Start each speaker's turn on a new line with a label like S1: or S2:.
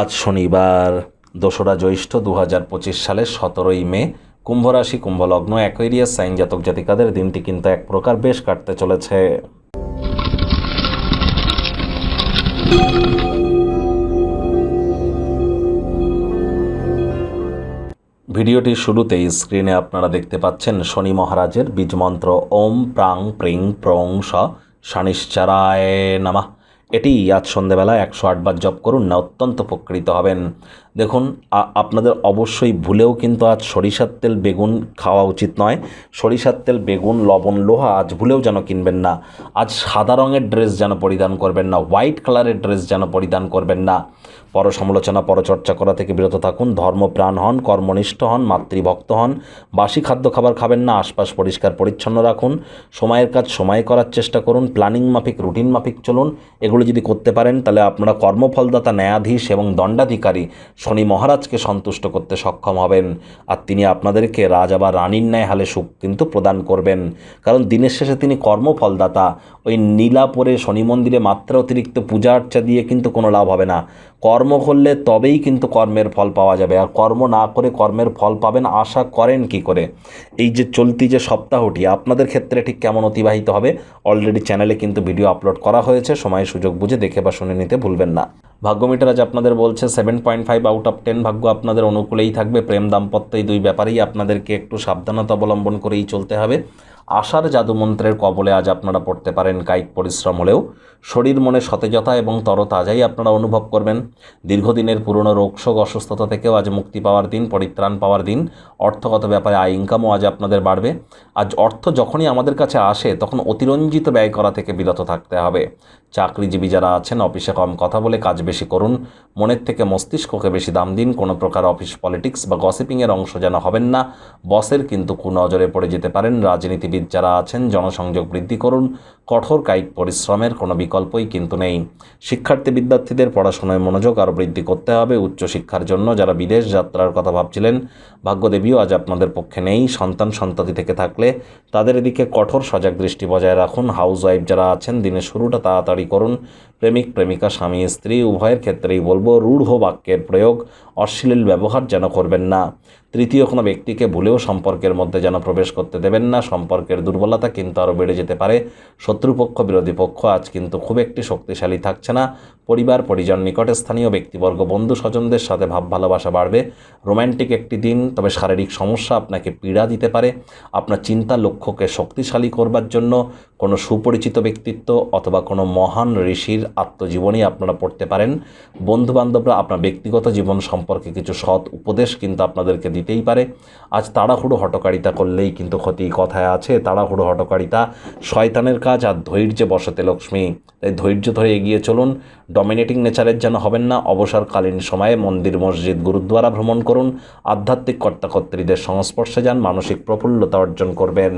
S1: আজ শনিবার, দোসরা জ্যৈষ্ঠ দু হাজার পঁচিশ সালের সতেরোই মে কুম্ভ রাশি কুম্ভলগ্ন অ্যাকোয়ারিয়াস সাইন জাতক জাতিকাদের দিনটি কিন্তু এক প্রকার বেশ কাটতে চলেছে। ভিডিওটির শুরুতেই স্ক্রিনে আপনারা দেখতে পাচ্ছেন শনি মহারাজের বীজমন্ত্র, ওম প্রাং প্রিং প্রং স নামা। এটি আজ সন্ধেবেলা একশো আটবার জপ করুন না অত্যন্ত উপকৃত হবেন। দেখুন আপনাদের অবশ্যই ভুলেও কিন্তু আজ সরিষার তেল বেগুন খাওয়া উচিত নয়। সরিষার তেল বেগুন, লবণ, লোহা আজ ভুলেও যেন কিনবেন না। আজ সাদা রঙের ড্রেস যেন পরিধান করবেন না, হোয়াইট কালারের ড্রেস যেন পরিধান করবেন না। পর সমালোচনা পরচর্চা করা থেকে বিরত থাকুন, ধর্মপ্রাণ হন, কর্মনিষ্ঠ হন, মাতৃভক্ত হন। বাসি খাদ্য খাবার খাবেন না, আশপাশ পরিষ্কার, পরিচ্ছন্ন রাখুন। সময়ের কাজ সময়ে করার চেষ্টা করুন, প্ল্যানিং মাফিক, রুটিন মাফিক চলুন। এগুলো যদি করতে পারেন, তাহলে আপনারা কর্মফলদাতা, ন্যায়াধীশ এবং দণ্ডাধিকারী শনি মহারাজকে সন্তুষ্ট করতে সক্ষম হবেন। আর তিনি আপনাদেরকে রাজা বা রানীর ন্যায় হালে সুখ কিন্তু প্রদান করবেন। কারণ দিনের শেষে তিনি কর্মফলদাতা। ওই নীলাপরে শনি মন্দিরে মাত্রা অতিরিক্ত পূজা আর্চা দিয়ে কিন্তু কোনো লাভ হবে না। কর্ম করলে তবেই কিন্তু কর্মের ফল পাওয়া যাবে। আর কর্ম না করে কর্মের ফল পাবেন আশা করেন কি করে? এই যে চলতি যে সপ্তাহটি, আপনাদের ক্ষেত্রে ঠিক কেমন অতিবাহিত হবে? অলরেডি চ্যানেলে কিন্তু ভিডিও আপলোড করা হয়েছে। সময় সুযোগ বুঝে দেখে বা শুনে নিতে ভুলবেন না। ভাগ্যমিটার আজ আপনাদের বলছে seven point five out of ten ভাগ্য আপনাদের অনুকূলেই থাকবে। প্রেম দাম্পত্য এই দুই ব্যাপারেই আপনাদেরকে একটু সাবধানতা অবলম্বন করেই চলতে হবে। আশার জাদুমন্ত্রের কবলে আজ আপনারা পড়তে পারেন, কায়িক পরিশ্রম হলেও। শরীর, মনে সতেজতা এবং তরতাজাই আপনারা অনুভব করবেন। দীর্ঘদিনের পুরনো রোগশোক অসুস্থতা থেকেও আজ মুক্তি পাওয়ার দিন, পরিত্রাণ পাওয়ার দিন। অর্থগত ব্যাপারে আয় ইনকামও আজ আপনাদের বাড়বে। আজ অর্থ যখনই আমাদের কাছে আসে, তখন অতিরঞ্জিত ব্যয় করা থেকে বিরত থাকতে হবে। চাকরিজীবী যারা আছেন, অফিসে কম কথা বলে কাজ বেশি করুন। মনের থেকে মস্তিষ্ককে বেশি দাম দিন। কোনো প্রকার অফিস পলিটিক্স বা গসিপিংয়ের অংশ যেন হবেন না। বসের কিন্তু কুনজরে পড়ে যেতে পারেন। রাজনীতিবিদ যারা আছেন, জনসংযোগ বৃদ্ধি করুন, কঠোর কায়িক পরিশ্রমের কোনো বিকল্পই কিন্তু নেই। শিক্ষার্থী বিদ্যার্থীদের পড়াশোনায় মনোযোগ আরও বৃদ্ধি করতে হবে, উচ্চশিক্ষার জন্য যারা বিদেশ যাত্রার কথা ভাবছিলেন, ভাগ্যদেবীও আজ আপনাদের পক্ষে নেই। সন্তান সন্ততি থেকে থাকলে তাদের এদিকে কঠোর সজাগ দৃষ্টি বজায় রাখুন। হাউস ওয়াইফ যারা আছেন, দিনের শুরুটা তাড়াতাড়ি করুন। প্রেমিক, প্রেমিকা, স্বামী, স্ত্রী, উভয়ের ক্ষেত্রেই বলব রূঢ় বাক্যের প্রয়োগ অশ্লীল ব্যবহার যেন করবেন না। তৃতীয় কোনো ব্যক্তিকে ভুলেও সম্পর্কের মধ্যে যেন প্রবেশ করতে দেবেন না। সম্পর্কের দুর্বলতা কিন্তু আরও বেড়ে যেতে পারে। শত্রুপক্ষ, বিরোধী পক্ষ আজ কিন্তু খুব একটি শক্তিশালী থাকছে না। পরিবার, পরিজন, নিকটে স্থানীয় ব্যক্তিবর্গ, বন্ধু স্বজনদের সাথে ভাব ভালোবাসা বাড়বে। রোম্যান্টিক একটি দিন, তবে শারীরিক সমস্যা আপনাকে পীড়া দিতে পারে। আপনার চিন্তা লক্ষ্যকে শক্তিশালী করবার জন্য কোনো সুপরিচিত ব্যক্তিত্ব অথবা কোনো মহান ঋষির আত্মজীবনী আপনারা পড়তে পারেন। বন্ধুবান্ধবরা আপনার ব্যক্তিগত জীবন সম্পর্কে কিছু সৎ উপদেশ কিন্তু আপনাদেরকে দিতেই পারে। আজ তাড়াহুড়ো হটকারিতা করলেই কিন্তু ক্ষতি কথায় আছে। তাড়াহুড়ো হটকারিতা শয়তানের কাজ আর ধৈর্যে বসতে লক্ষ্মী। তাই ধৈর্য ধরে এগিয়ে চলুন। ডমিনেটিং নেচারের যেন হবেন না, অবসরকালীন সময়ে মন্দির, মসজিদ, গুরুদ্বারা ভ্রমণ করুন, আধ্যাত্মিক কর্তাকর্ত্রীদের সংস্পর্শে যান, মানসিক প্রফুল্লতা অর্জন করবেন।